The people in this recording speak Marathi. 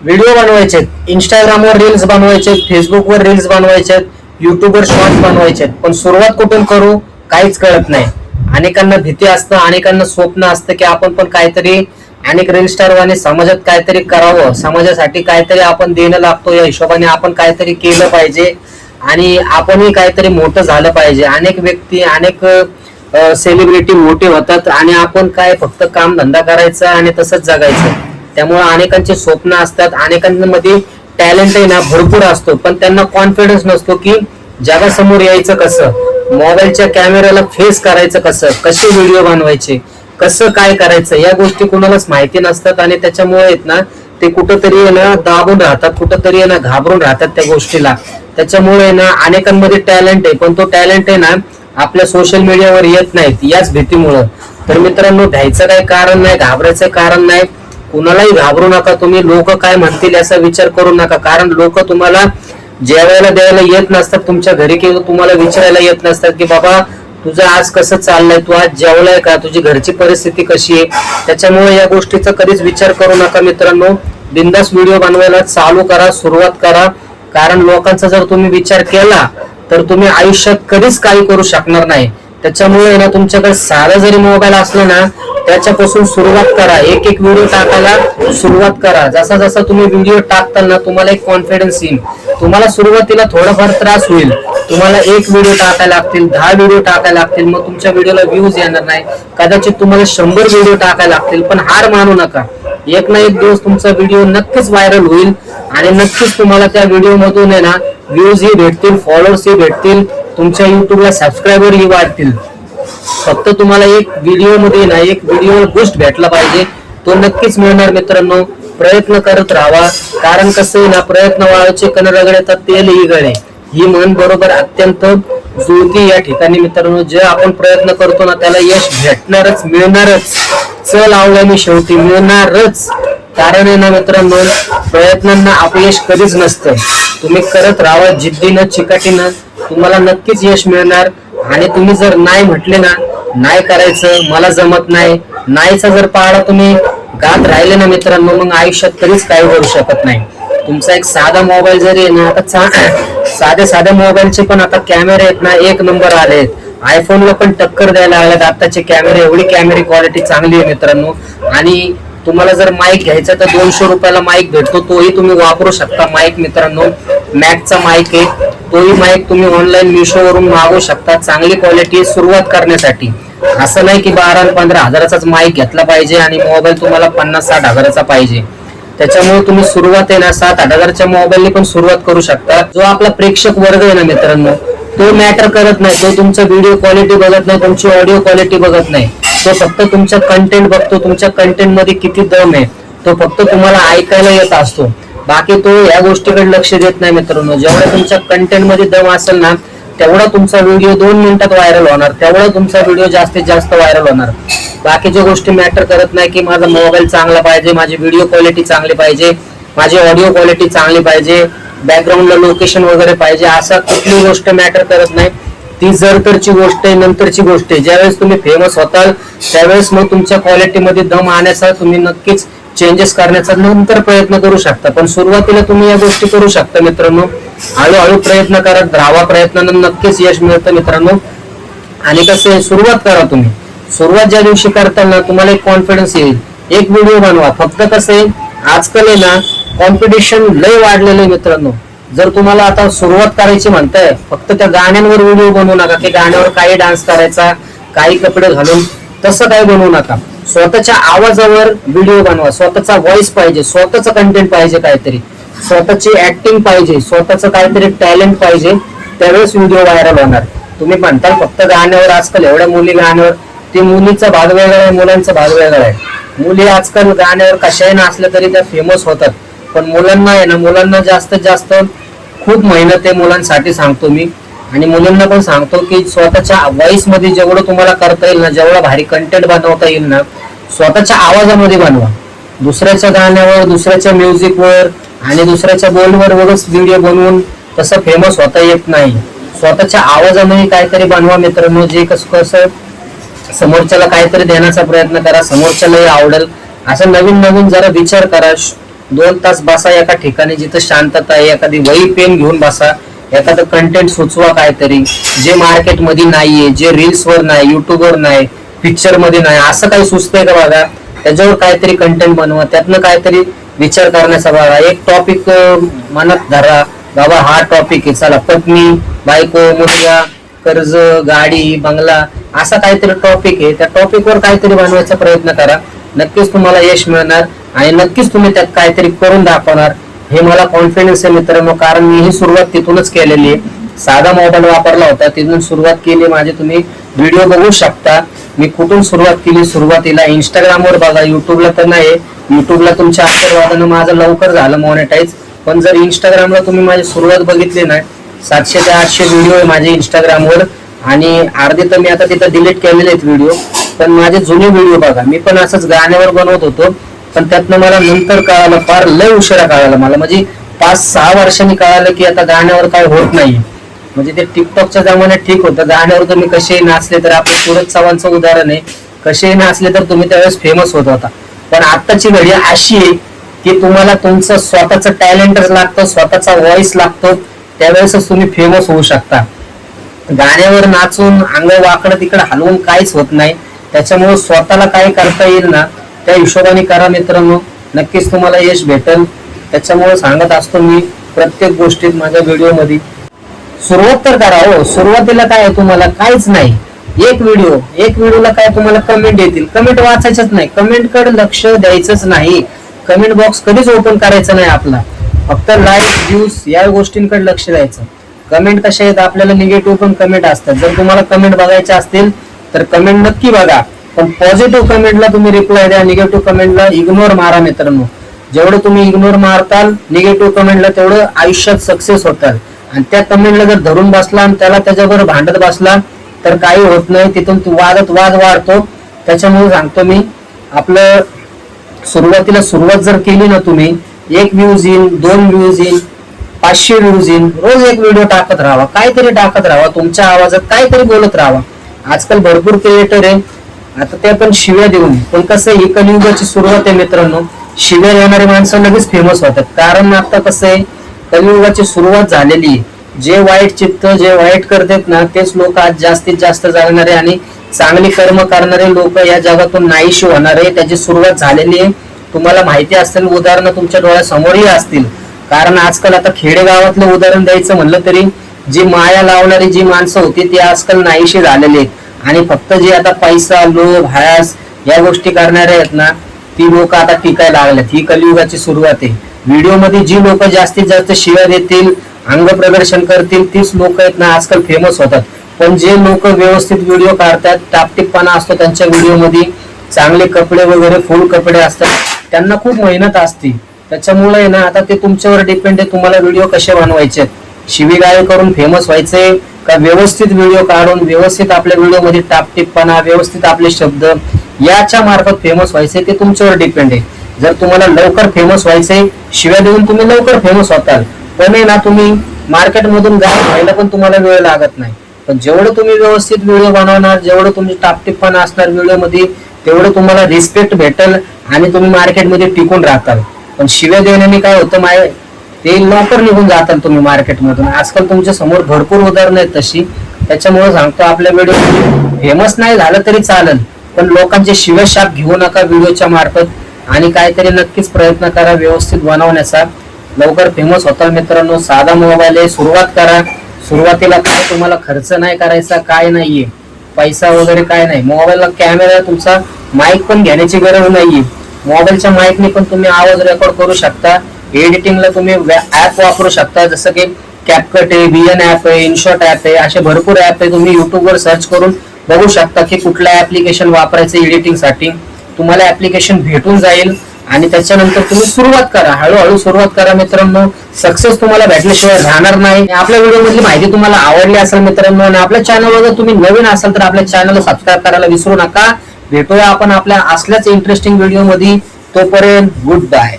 व्हिडिओ बनवायचे इंस्टाग्रामवर रील्स बनवायचे फेसबुकवर रील्स बनवायचे युट्यूबवर शॉर्ट्स बनवायचे पण सुरुवात कुठून करू काहीच कळत नाही. अनेकांना भीती असतं अनेकांना स्वप्न असतं की आपण पण काहीतरी अनेक रील स्टारवाने समाजात काहीतरी करावं. समाजासाठी काहीतरी आपण देणं लागतो. या हिशोबाने आपण काहीतरी केलं पाहिजे आणि आपणही काहीतरी मोठं झालं पाहिजे. अनेक व्यक्ती अनेक सेलिब्रिटी मोठे होतात आणि आपण काय फक्त काम धंदा करायचा आणि तसंच जगायचं. त्यामुळे अनेकांचे स्वप्न असतात अनेकांमध्ये टॅलेंट आहे ना भरपूर असतो पण त्यांना कॉन्फिडन्स नसतो की जगासमोर यायचं कसं? मोबाईलच्या कॅमेऱ्याला फेस करायचं कसं? कसे व्हिडिओ बनवायचे? कसं काय करायचं? या गोष्टी कुणालाच माहिती नसतात आणि त्याच्यामुळे आहेत ना ते कुठंतरी ना दाबून राहतात कुठंतरी ना घाबरून राहतात त्या गोष्टीला. त्याच्यामुळे ना अनेकांमध्ये टॅलेंट आहे पण तो टॅलेंट आहे ना आपल्या सोशल मीडियावर येत नाहीत याच भीतीमुळं. तर मित्रांनो भ्यायचं काही कारण नाही घाबरायचं कारण नाही कुणालाही घाबरू नका तुम्ही लोक काय म्हणतील याचा विचार करू नका. कारण लोक तुम्हाला जेवायला द्यायला येत नसतात तुमच्या घरी किंवा तुम्हाला विचारायला येत नसतात की बाबा तुझं आज कसं चाललंय? तू आज जेवलाय का? तुझी घरची परिस्थिती कशी आहे? त्याच्यामुळे या गोष्टीचा कधीच विचार करू नका मित्रांनो. बिंदास व्हिडिओ बनवायला चालू करा सुरुवात करा. कारण लोकांचा जर तुम्ही विचार केला तर तुम्ही आयुष्यात कधीच काही करू शकणार नाही. त्याच्यामुळे ना तुमच्याकडे साधा जरी मोबाईल असला ना त्याच्यापासून सुरुवात करा. एक एक व्हिडिओ टाकायला सुरुवात करा. जसा जसा तुम्ही व्हिडिओ टाकताल ना तुम्हाला एक कॉन्फिडन्स येईल. तुम्हाला सुरुवातीला थोडाफार त्रास होईल. तुम्हाला एक व्हिडिओ टाकायला लागतील दहा व्हिडिओ टाकायला लागतील मग तुमच्या व्हिडिओला व्ह्यूज येणार नाही. कदाचित तुम्हाला शंभर व्हिडिओ टाकायला लागतील पण हार मानू नका. एक ना एक दिवस तुमचा व्हिडिओ नक्कीच व्हायरल होईल आणि नक्कीच तुम्हाला त्या व्हिडिओ मधून आहे ना व्ह्यूज ही भेटतील फॉलोअर्स ही भेटतील तुमच्या युट्यूबला सबस्क्रायबर ही वाढतील. फक्त तुम्हाला एक व्हिडिओमध्ये ना एक व्हिडिओ बूस्ट भेटला पाहिजे. तो नक्कीच मिळणार मित्रांनो. प्रयत्न करत राहा. कारण कसं आहे ना प्रयत्न वाळूचे कण रगडे तर तेल ही गळे. ही म्हण बरोबर अत्यंत जुळती या ठिकाणी मित्रांनो. जे आपण प्रयत्न करतो ना त्याला यश भेटणारच मिळणारच. चल आवल्याने शेवटी मिळणारच. कारण आहे ना मित्रांनो प्रयत्नांना अपयश कधीच नसतं. तुम्ही करत राहा जिद्दीनं चिकाटीनं तुम्हाला नक्कीच यश मिळणार. आणि तुम्ही जर नाही म्हटले ना नाही करायचं मला जमत नाही नाहीचा जर पाळा तुम्ही गात राहिले ना मित्रांनो मग आयुष्यात कधीच काही करू शकत नाही. तुमचा एक साधा मोबाईल जरी आहे ना आता साधे साध्या मोबाईलचे पण आता कॅमेरे आहेत ना एक नंबर आले आयफोनला पण टक्कर द्यायला लागल्यात आताचे कॅमेरे एवढी कॅमेरे क्वालिटी चांगली आहे मित्रांनो. आणि तुम्हाला जर माईक घ्यायचा तर दोनशे रुपयाला माईक भेटतो तोही तुम्ही वापरू शकता माईक मित्रांनो. मॅकचा माईक आहे. तोही माईक तुम्ही ऑनलाईन मिशोवरून मागवू शकता. चांगली क्वालिटी सुरुवात करण्यासाठी. असं नाही की बारा पंधरा हजाराचाच माईक घेतला पाहिजे आणि मोबाईल तुम्हाला पन्नास साठ हजाराचा पाहिजे. त्याच्यामुळे तुम्ही सुरुवात आहे ना सात आठ हजारच्या मोबाईलने पण सुरुवात करू शकता. जो आपला प्रेक्षक वर्ग आहे ना मित्रांनो तो मॅटर करत नाही. तो तुमचा व्हिडिओ क्वालिटी बघत नाही तुमची ऑडिओ क्वालिटी बघत नाही. तो फक्त तुमचा कंटेंट बघतो. तुमच्या कंटेंटमध्ये किती दम आहे. तो फक्त तुम्हाला ऐकायला येत असतो. बाकी तो या गोष्टीकडे लक्ष देत नाही मित्रांनो. जेवढा तुमच्या कंटेंटमध्ये दम असेल ना तेवढा तुमचा व्हिडिओ दोन मिनिटात व्हायरल होणार. तेवढा तुमचा व्हिडिओ जास्तीत जास्त व्हायरल होणार. बाकीच्या गोष्टी मॅटर करत नाही की माझा मोबाईल चांगला पाहिजे माझी व्हिडिओ क्वालिटी चांगली पाहिजे माझी ऑडिओ क्वालिटी चांगली पाहिजे बॅकग्राऊंडला लोकेशन वगैरे पाहिजे असा कुठली गोष्ट मॅटर करत नाही. ती जर तरची गोष्ट आहे नंतरची गोष्ट आहे. ज्यावेळेस तुम्ही फेमस होताल त्यावेळेस मग तुमच्या क्वालिटीमध्ये दम आणण्याचा तुम्ही नक्कीच चेंजेस करण्याचा नंतर प्रयत्न करू शकता. पण सुरुवातीला तुम्ही या गोष्टी करू शकता मित्रांनो. हळूहळू प्रयत्न करत राहावा प्रयत्नानं नक्कीच यश मिळतं मित्रांनो. आणि कसं आहे सुरुवात करा तुम्ही. सुरुवात ज्या दिवशी करताना तुम्हाला एक कॉन्फिडन्स येईल. एक व्हिडिओ बनवा. फक्त कसं आहे आजकाल आहे ना कॉम्पिटिशन लय वाढलेलं आहे मित्रांनो. जर तुम्हाला आता सुरुवात करायची म्हणताय फक्त त्या गाण्यांवर व्हिडिओ बनवू नका की गाण्यावर काही डान्स करायचा काही कपडे घालून तसं काही बनवू नका. स्वतःच्या आवाजावर व्हिडिओ बनवा. स्वतःचा व्हॉइस पाहिजे. स्वतःचं कंटेंट पाहिजे काहीतरी. स्वतःची ऍक्टिंग पाहिजे. स्वतःचं काहीतरी टॅलेंट पाहिजे. त्यावेळेस व्हिडिओ व्हायरल होणार. तुम्ही म्हणताल फक्त गाण्यावर आजकाल एवढ्या मुली गाण्यावर. ते मुलीचा भाग वेगळा आहे मुलांचा भाग वेगळा आहे. मुली आजकाल गाण्यावर कशाही नसल्या तरी त्या फेमस होतात. पण मुलांना आहे ना मुलांना जास्तीत जास्त खूप मेहनत आहे मुलांसाठी सांगतो मी. आणि मुलींना पण सांगतो की स्वतःच्या व्हॉइसमध्ये जेवढं तुम्हाला करता येईल ना जेवढा भारी कंटेंट बनवता येईल ना स्वतःच्या आवाजामध्ये बनवा. दुसऱ्याच्या गाण्यावर दुसऱ्याच्या म्युझिकवर आणि दुसऱ्याच्या बोलवर वगैरे व्हिडिओ बनवून तसं फेमस होता येत नाही. स्वतःच्या आवाजामध्ये काहीतरी बनवा मित्रांनो जे कसं कसं समोरच्याला काहीतरी देण्याचा प्रयत्न करा समोरच्यालाही आवडेल. असं नवीन नवीन जरा विचार करा. दोन तास बसा एका ठिकाणी जिथं शांतता आहे एखादी वही पेन घेऊन बसा एखादं कंटेंट सुचवा काहीतरी. जे मार्केटमध्ये नाहीये जे रील्स वर नाही युट्यूबवर नाही पिक्चरमध्ये नाही. असं काही सुचतंय का बघा? त्याच्यावर काहीतरी कंटेंट बनवा. त्यातनं काहीतरी विचार करण्याचा बघा. एक टॉपिक मनात धरा. बाबा हा टॉपिक आहे. चला पत्नी बायको मुलगा कर्ज गाडी बंगला असा काहीतरी टॉपिक आहे. त्या टॉपिकवर काहीतरी बनवायचा प्रयत्न करा. नक्कीच तुम्हाला यश मिळणार आणि नक्कीच तुम्ही त्यात काहीतरी करून दाखवणार. हे मला कॉन्फिडन्स आहे मित्रांनो कारण मी ही सुरुवात तिथूनच केलेली आहे. साधा मोबाईल वापरला होता. तिथून सुरुवात केली माझे तुम्ही व्हिडिओ बघू शकता. मी कुठून सुरुवात केली? सुरुवातीला इंस्टाग्रामवर बघा. युट्यूबला तर नाही. युट्यूबला तुमच्या आशीर्वादानं माझं लवकर झालं मॉनिटाईज पण जर इंस्टाग्रामला तुम्ही माझी सुरुवात बघितली ना सातशे ते आठशे व्हिडिओ आहे माझे इंस्टाग्रामवर आणि अर्धे तर मी आता तिथं डिलीट केलेले आहेत व्हिडिओ पण माझे जुने व्हिडिओ बघा. मी पण असंच गाण्यावर बनवत होतो. पण त्यातनं मला नंतर कळालं फार लय उशिरा कळालं मला. म्हणजे पाच सहा वर्षांनी कळालं की आता गाण्यावर काय होत नाही म्हणजे ते टिकटॉकच्या जमान्यात ठीक होतं. गाण्यावर तुम्ही कसेही नाचले तर आपलं सूरज चव्हाणचं उदाहरण आहे. कसेही नाचले तर तुम्ही त्यावेळेस फेमस होत होता. पण आत्ताची घडी अशी आहे की तुम्हाला तुमचं स्वतःचं टॅलेंटच लागतं स्वतःचा व्हॉइस लागतो. त्यावेळेसच तुम्ही फेमस होऊ शकता. गाण्यावर नाचून अंग वाकडं तिकडं हलवून काहीच होत नाही. त्याच्यामुळे स्वतःला काय करता येईल ना त्या हिशोबाने करा मित्रांनो. नक्कीच तुम्हाला यश भेटेल. त्याच्यामुळे सांगत असतो मी प्रत्येक गोष्टीत माझ्या व्हिडिओ सुरुवात तर करा हो. सुरुवातीला काय तुम्हाला? काहीच नाही. एक व्हिडिओ एक व्हिडिओला काय तुम्हाला कमेंट येतील? कमेंट वाचायचंच नाही. कमेंटकडे लक्ष द्यायचंच नाही. कमेंट बॉक्स कधीच ओपन करायचं नाही आपला. फक्त लाईक व्ह्यूज या गोष्टींकडे लक्ष द्यायचं. कमेंट कशा आहेत? आपल्याला निगेटिव्ह पण कमेंट असतात. जर तुम्हाला कमेंट बघायचे असतील तर कमेंट नक्की बघा. पण पॉझिटिव्ह कमेंटला तुम्ही रिप्लाय द्या. निगेटिव्ह कमेंटला इग्नोर मारा मित्रांनो. जेवढं तुम्ही इग्नोर मारताल निगेटिव्ह कमेंटला तेवढं आयुष्यात सक्सेस होताल आणि त्या कमेंटला जर धरून बसला आणि त्याला त्याच्याबरोबर भांडत बसला तर काही होत नाही. तिथून वादत वाद वाढतो. त्याच्यामुळे सांगतो मी आपलं सुरुवातीला सुरुवात जर केली ना तुम्ही एक व्ह्यूज येईल दोन व्ह्यूज येईल पाचशे व्ह्यूज येईल रोज एक व्हिडिओ टाकत राहावा. काहीतरी टाकत राहावा. तुमच्या आवाजात काहीतरी बोलत राहावा. आजकाल भरपूर क्रिएटर आहे. आता ते पण शिव्या देऊन. पण कसं आहे, ही कलियुगाची सुरुवात आहे मित्रांनो. शिव्या देणारी माणसं लगेच फेमस होतात. कारण आता कसं आहे कलियुगाची सुरुवात झालेली. जे वाईट चित्त जे वाईट करतात ना तेच लोक आज जास्तीत जास्त जगणारे आणि चांगली कर्म करणारे लोक या जगातून नाहीशी होणार. आहे त्याची सुरुवात झालेली आहे. तुम्हाला माहिती असेल उदाहरणं तुमच्या डोळ्यासमोरही असतील. कारण आजकाल आता खेडेगावातलं उदाहरण द्यायचं म्हणलं तरी जी माया लावणारी जी माणसं होती ती आजकाल नाहीशी झालेली आहेत. आणि फक्त जे आता पैसा लोभ हयास या गोष्टी करणारे आहेत ना ती लोक आता टिकायला लागल्यात ही कलियुगाची सुरुवात आहे. व्हिडिओमध्ये जी लोक जास्तीत जास्त शिव्या देतील अंग प्रदर्शन करतील तीच लोक आहेत ना आजकाल फेमस होतात. पण जे लोक व्यवस्थित व्हिडिओ काढतात टापटिकपणा असतो त्यांच्या व्हिडिओमध्ये चांगले कपडे वगैरे फुल कपडे असतात. त्यांना खूप मेहनत असते. त्याच्यामुळे ना आता ते तुमच्यावर डिपेंड आहे तुम्हाला व्हिडिओ कसे बनवायचे शिवीगाळे करून फेमस व्हायचे का व्यवस्थित व्हिडिओ काढून व्यवस्थित आपल्या व्हिडिओमध्ये टापटिकपणा व्यवस्थित आपले शब्द याच्या मार्फत फेमस व्हायचे ते तुमच्यावर डिपेंड आहे. जर तुम्हाला लवकर फेमस व्हायचे शिव्या देऊन तुम्ही लवकर फेमस होताल. पण आहे ना तुम्ही मार्केट मधून गायब व्हायला पण तुम्हाला वेळ लागत नाही. पण जेवढं तुम्ही व्यवस्थित व्हिडिओ बनवणार जेवढं तुमची टापटिपणा असणार व्हिडिओमध्ये तेवढं तुम्हाला रिस्पेक्ट भेटेल आणि तुम्ही मार्केटमध्ये टिकून राहताल. पण शिव्या देण्याने काय होतं माय ते लवकर निघून जाताल तुम्ही मार्केटमधून आजकाल तुमच्यासमोर भरपूर उदाहरणं आहेत तशी. त्याच्यामुळे सांगतो आपल्या व्हिडिओ फेमस नाही झालं तरी चालेल पण लोकांचे शिवशाप घेऊ नका व्हिडिओच्या मार्फत. आणि काहीतरी नक्कीच प्रयत्न करा व्यवस्थित बनवण्याचा. लवकर फेमस होता मित्रांनो साधा मोबाईल आहे. सुरुवात करा. सुरुवातीला काय तुम्हाला खर्च नाही करायचा काय नाहीये. पैसा वगैरे काय नाही. मोबाईलला कॅमेरा तुमचा माईक पण घेण्याची गरज नाहीये. मोबाईलच्या माईकने पण तुम्ही आवाज रेकॉर्ड करू शकता. एडिटिंगला तुम्ही ऍप वापरू शकता. जसं की कॅपकट आहे बीएन ऍप आहे इनशॉट ऍप आहे असे भरपूर ऍप आहे. तुम्ही युट्यूबवर सर्च करून बघू शकता की कुठलं ऍप्लिकेशन वापरायचं एडिटिंगसाठी तुम्हाला ऍप्लिकेशन भेटून जाईल आणि त्याच्यानंतर तुम्ही सुरुवात करा. हळूहळू सुरुवात करा मित्रांनो. सक्सेस तुम्हाला भेटल्याशिवाय राहणार नाही. आपल्या व्हिडिओमधली माहिती तुम्हाला आवडली असेल मित्रांनो आणि आपल्या चॅनलवर जर तुम्ही नवीन असाल तर आपल्या चॅनलला सबस्क्राईब करायला विसरू नका. भेटूया आपण आपल्या असल्याच इंटरेस्टिंग व्हिडिओमध्ये तोपर्यंत गुड बाय